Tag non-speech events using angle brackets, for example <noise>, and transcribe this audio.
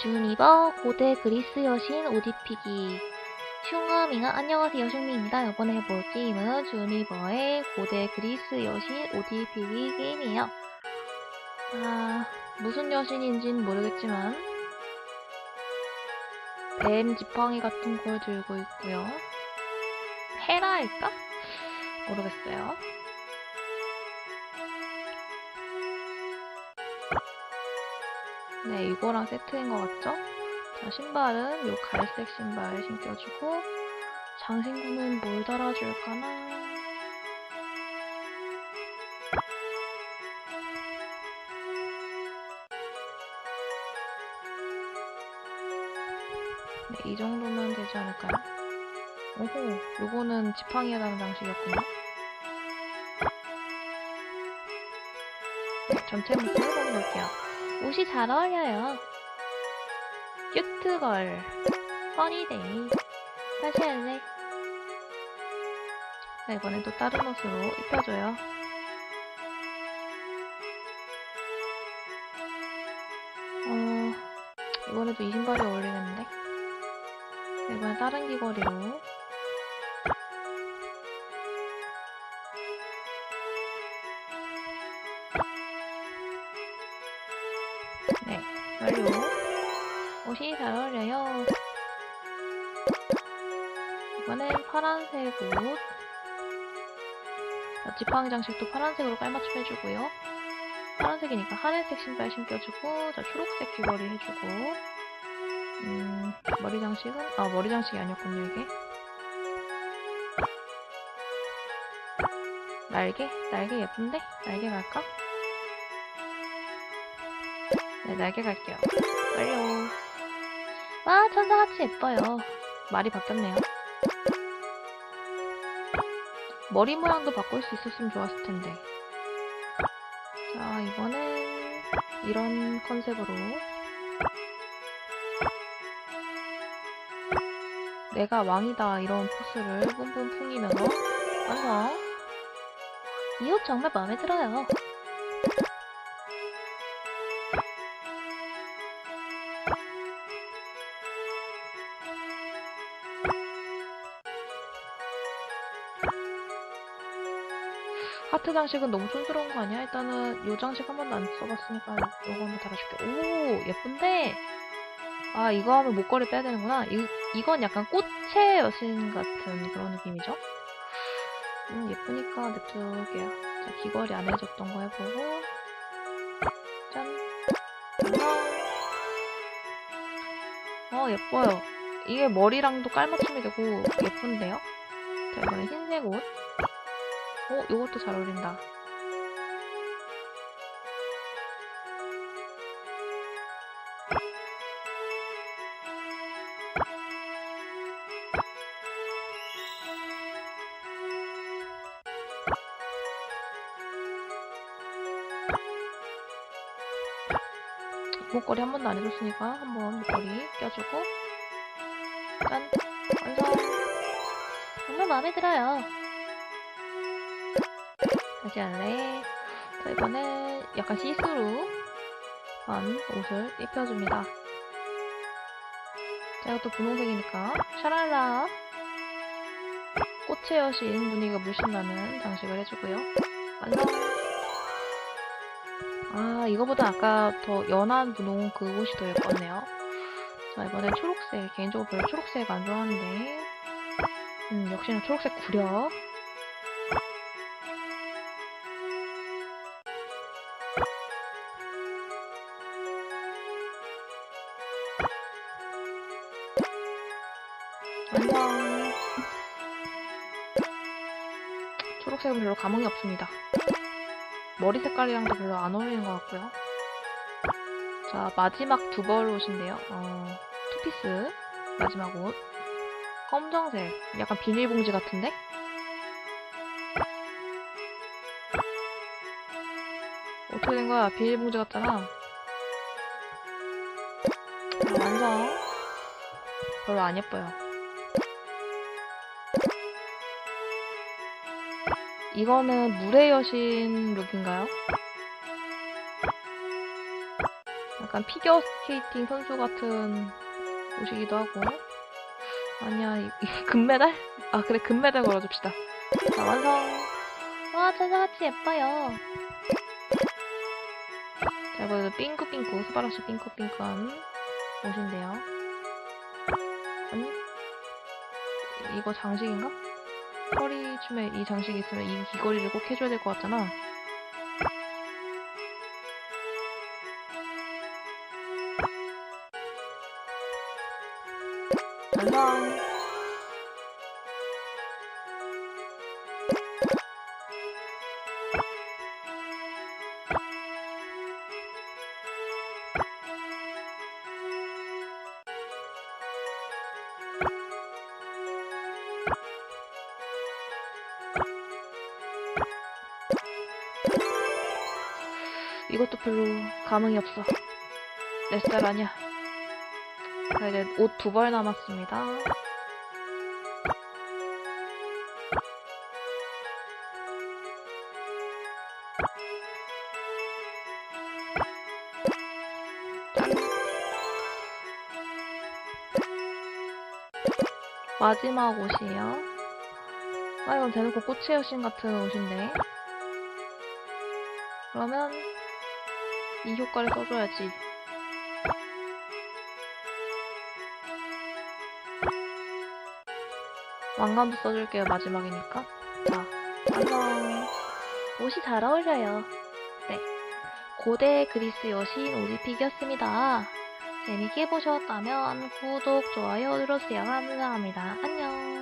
주니버 고대 그리스 여신 오디피기 슝아밍아 안녕하세요 슝미입니다. 이번에 해볼 게임은 주니버의 고대 그리스 여신 오디피기 게임이에요. 아 무슨 여신인진 모르겠지만 뱀 지팡이 같은 걸 들고 있고요. 헤라일까? 모르겠어요. 네, 이거랑 세트인 것 같죠? 자, 신발은 요 갈색 신발 신겨주고 장신구는 뭘 달아줄까나? 네, 이 정도면 되지 않을까요? 오호, 요거는 지팡이에 다는 장식이었군요. 네, 전체 모습을 보여볼게요. 옷이 잘 어울려요. 큐트걸, 허니데이, 다시 할래. 자, 이번엔 또 다른 옷으로 입혀줘요. 어, 이번에도 이 신발이 어울리겠는데? 자, 이번엔 다른 귀걸이로. 완료. 옷이 잘 어울려요. 이번엔 파란색 옷. 자, 지팡이 장식도 파란색으로 깔맞춤 해주고요. 파란색이니까 하늘색 신발 신겨주고, 자, 초록색 귀걸이 해주고, 음, 머리 장식은, 아, 머리 장식이 아니었군요, 이게. 날개? 날개 예쁜데? 날개 갈까? 네, 날개 갈게요. 완료. 와, 천사같이 예뻐요. 말이 바뀌었네요. 머리 모양도 바꿀 수 있었으면 좋았을 텐데. 자, 이번엔 이런 컨셉으로 내가 왕이다 이런 포스를 뿜뿜 풍기면서 완성! 이 옷 정말 마음에 들어요. 하트 장식은 너무 촌스러운 거 아니야? 일단은 요 장식 한 번도 안 써봤으니까 요거 한번 달아줄게. 오 예쁜데? 아 이거 하면 목걸이 빼야 되는구나. 이, 이건 약간 꽃의 여신 같은 그런 느낌이죠? 음 예쁘니까 냅둘게요. 자 귀걸이 안 해줬던 거 해보고 짠! 어 예뻐요. 이게 머리랑도 깔맞춤이 되고 예쁜데요? 자 이번엔 흰색 옷. 어, 이것도 잘 어울린다. 목걸이 한 번도 안 해줬으니까 한번 목걸이 껴주고 짠! 완성! 정말 마음에 들어요. 다시 할래. 자, 이번엔 약간 시스루한 옷을 입혀줍니다. 자, 이것도 분홍색이니까 샤랄라 꽃의 여신 분위기가 물씬 나는 장식을 해주고요. 완성! 아, 이거보다 아까 더 연한 분홍 그 옷이 더 예뻤네요. 자, 이번엔 초록색. 개인적으로 별로 초록색 안 좋아하는데. 음, 역시나 초록색 구려. 완성. 초록색은 별로 감흥이 없습니다. 머리 색깔이랑도 별로 안 어울리는 것 같고요. 자, 마지막 두 벌 옷인데요. 어, 투피스 마지막 옷. 검정색. 약간 비닐봉지 같은데? 어떻게 된 거야? 비닐봉지 같잖아. 자, 완성. 별로 안 예뻐요. 이거는 물의 여신 룩인가요? 약간 피겨 스케이팅 선수 같은 옷이기도 하고. 아니야, 이, 이 <laughs> 금메달? 아, 그래, 금메달 걸어줍시다. 자, 완성. 와, 천사같이 예뻐요. 자, 이번에는 삥꾸삥꾸, 스바라시 삥꾸삥꾸한 옷인데요. 아니? 이거 장식인가? 허리춤에 이 장식이 있으면 이 귀걸이를 꼭 해줘야 될 것 같잖아. 완성. 이것도 별로 감흥이 없어. 내 스타일 아니야. 자, 이제 옷 두 벌 남았습니다. 짠. 마지막 옷이에요. 아, 이건 대놓고 꽃의 여신 같은 옷인데. 그러면 이 효과를 써줘야지. 왕관도 써줄게요, 마지막이니까. 자, 완성. 옷이 잘 어울려요. 네. 고대 그리스 여신 오지픽이었습니다. 재밌게 보셨다면 구독, 좋아요 눌러주세요. 감사합니다. 안녕.